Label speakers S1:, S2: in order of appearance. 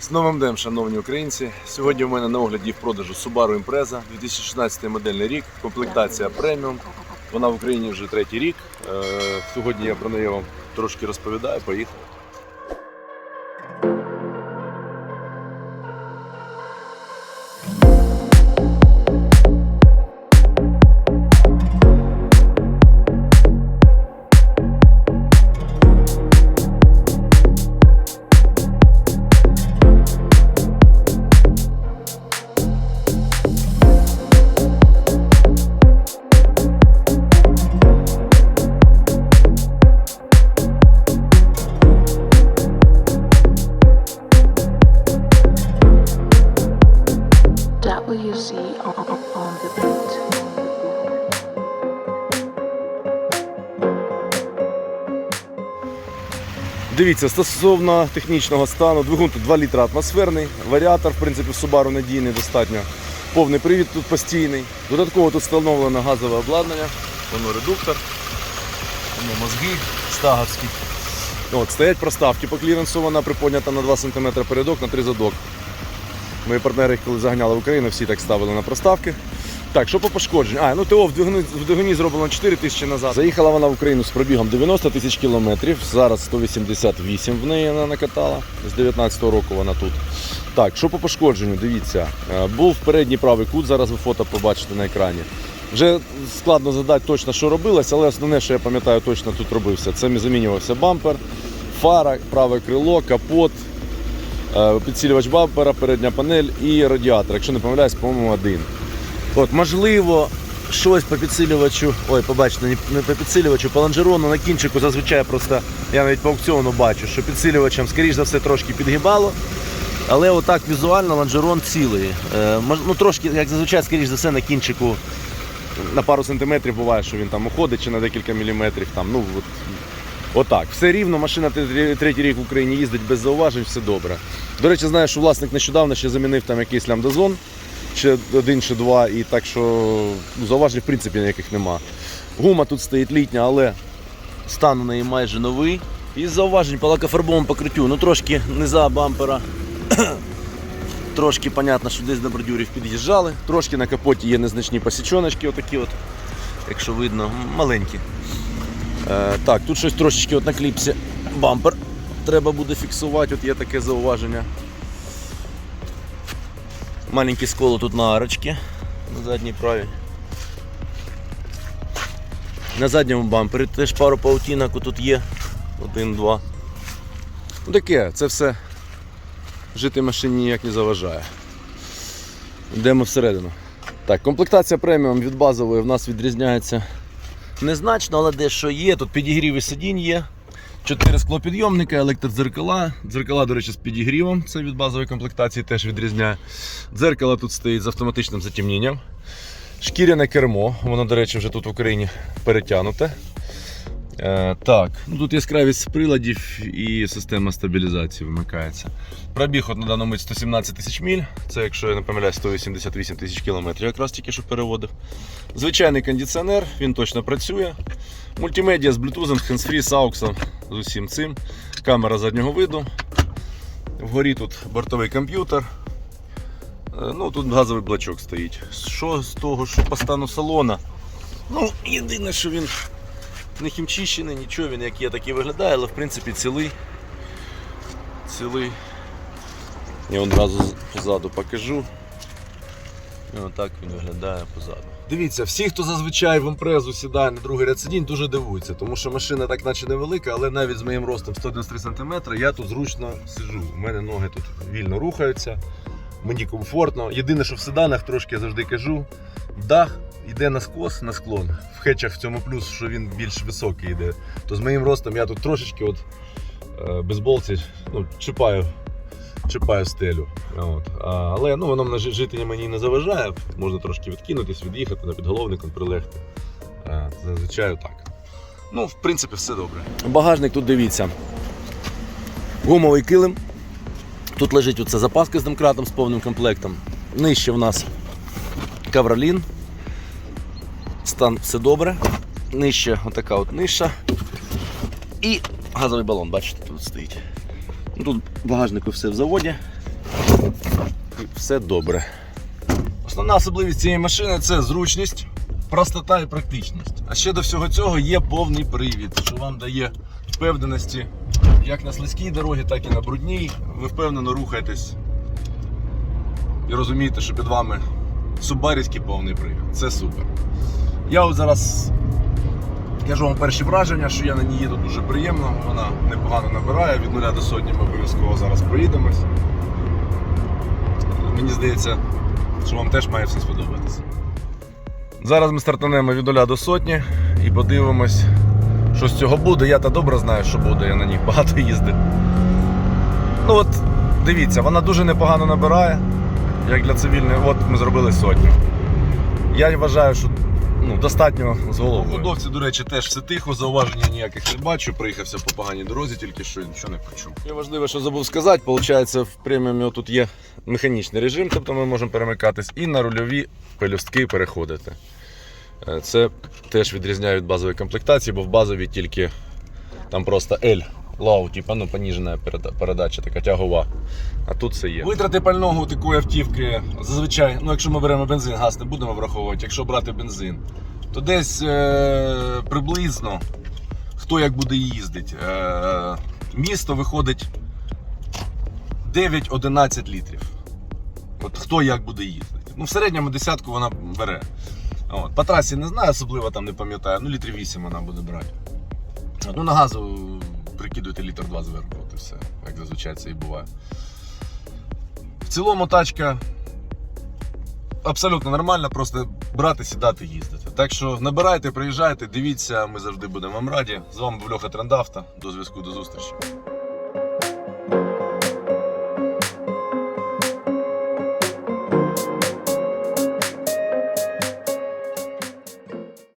S1: З новим днем, шановні українці. Сьогодні в мене на огляді в продажу Subaru Impreza 2016 модельний рік, комплектація преміум. Вона в Україні вже третій рік. Е, Сьогодні я про неї вам трошки розповідаю. Поїхали. Дивіться, стосовно технічного стану, двигун тут 2 літра атмосферний, варіатор, в принципі, в Subaru надійний достатньо. Повний привід тут постійний. Додатково тут встановлено газове обладнання, воно редуктор, воно мозги стаговські. От, стоять проставки по кліренсу, вона приподнята на 2 см передок, на 3 задок. Мої партнери, коли заганяли в Україну, всі так ставили на проставки. Так, що по пошкодженню? А, ну ТО в двигуні, в двигуні зроблено 4 тисячі назад. Заїхала вона в Україну з пробігом 90 тисяч кілометрів. Зараз 188 в неї вона накатала. З 19-го року вона тут. Так, що по пошкодженню, дивіться. Е, Був передній правий кут, зараз ви фото побачите на екрані. Вже складно задати точно, що робилось, але основне, що я пам'ятаю, точно тут робився. Це замінювався бампер, фара, праве крило, капот, е, підсилювач бампера, передня панель і радіатор. Якщо не помиляюсь, по-моєму, один. От, можливо, щось по підсилювачу, ой, побачите, не- по підсилювачу, по лонжерону на кінчику зазвичай просто, я навіть по аукціону бачу, що підсилювачем, скоріш за все, трошки підгибало. Але отак візуально лонжерон цілий. Е, ну, трошки, як зазвичай, скоріш за все, на кінчику на пару сантиметрів буває, що він там уходить чи на декілька міліметрів. Там, ну, от, отак. Все рівно, машина третій, рік в Україні їздить без зауважень, все добре. До речі, знаю, що власник нещодавно ще замінив там якийсь лямбдазон, ще один чи два, і так що ну, зауважень в принципі ніяких нема. Гума тут стоїть літня, але стан у неї майже новий. Із зауважень по лакофарбовому покриттю, ну трошки низа бампера. Трошки понятно, що десь до бордюрів під'їжджали. Трошки на капоті є незначні посічоночки, отакі от, якщо видно, маленькі. Е, так, тут щось трошечки от на кліпсі бампер треба буде фіксувати, от є таке зауваження. Маленьке сколо тут на арочці, на задній правій. На задньому бампері теж пару паутінок тут є. Один, два. Ну таке, це все жити машині ніяк не заважає. Йдемо всередину. Так, комплектація преміум від базової в нас відрізняється незначно, але дещо є. Тут підігрів і сидінь є. Чотири склопідйомника, електродзеркала. Дзеркала, до речі, з підігрівом. Це від базової комплектації теж відрізняє. Дзеркало тут стоїть з автоматичним затемнінням. Шкіряне кермо, воно, до речі, вже тут в Україні перетягнуте. Е, так, ну тут яскравість приладів і система стабілізації вимикається. Пробіг от на дану мить 117 тисяч міль, це, якщо я не помиляюсь, 188 тисяч кілометрів, якраз тільки що переводив. Звичайний кондиціонер, він точно працює. Мультимедіа з блютузом, з хендсфрі, з ауксом, з усім цим. Камера заднього виду. Вгорі тут бортовий комп'ютер. Е, Ну, тут газовий блочок стоїть. Що з того, що по стану салона? Ну, єдине, що він не хімчищений, нічого, він як є, так і виглядає, але в принципі цілий. Цілий. Я одразу позаду покажу. І отак він виглядає позаду. Дивіться, всі, хто зазвичай в імпрезу сідає на другий ряд сидінь, дуже дивуються, тому що машина так наче невелика, але навіть з моїм ростом 193 см я тут зручно сижу. У мене ноги тут вільно рухаються, мені комфортно. Єдине, що в седанах трошки я завжди кажу, дах йде на скос, на склон. В хетчах в цьому плюс, що він більш високий йде. То з моїм ростом я тут трошечки от е, безболці ну, чіпаю, чіпаю стелю. От. А, але ну, воно мене жи- мені не заважає. Можна трошки відкинутись, від'їхати на підголовником, прилегти. Зазвичай так. Ну, в принципі, все добре. Багажник тут дивіться. Гумовий килим. Тут лежить оце запаска з домкратом з повним комплектом. Нижче в нас кавролін. Стан все добре. Нижче отака от ниша. І газовий балон, бачите, тут стоїть. Ну, Тут багажнику все в заводі. І все добре. Основна особливість цієї машини це зручність, простота і практичність. А ще до всього цього є повний привід, що вам дає впевненості як на слизькій дорогі, так і на брудній. Ви впевнено рухаєтесь і розумієте, що під вами субарівський повний привід. Це супер. Я от зараз кажу вам перші враження, що я на ній їду дуже приємно, вона непогано набирає, від нуля до сотні ми обов'язково зараз проїдемось. Мені здається, що вам теж має все сподобатися. Зараз ми стартанемо від нуля до сотні і подивимось, що з цього буде. Я та добре знаю, що буде, я на ній багато їздив. Ну от, дивіться, вона дуже непогано набирає, як для цивільної. От ми зробили сотню. Я вважаю, що ну, достатньо з головою. Ходовці, до речі, теж все тихо, зауваження ніяких не бачу. Приїхався по поганій дорозі, тільки що нічого не почув. І важливо, що забув сказати, виходить, в преміумі тут є механічний режим, тобто ми можемо перемикатись і на рульові пелюстки переходити. Е, Це теж відрізняє від базової комплектації, бо в базовій тільки там просто L. Low, типа, ну, поніжена передача, така тягова. А тут це є. Витрати пального у такої автівки зазвичай, ну якщо ми беремо бензин, газ не будемо враховувати, якщо брати бензин, то десь е- приблизно хто як буде їздити. Е- місто виходить 9-11 літрів. От хто як буде їздити. Ну, в середньому десятку вона бере. От. По трасі не знаю, особливо там не пам'ятаю, ну літрів 8 вона буде брати. Ну на газу прикидуйте літр 2 зверху, от і все, як зазвичай це і буває. В цілому тачка абсолютно нормальна, просто брати, сідати, їздити. Так що набирайте, приїжджайте, дивіться, ми завжди будемо вам раді. З вами був Льоха Трендавта. До зв'язку, до зустрічі.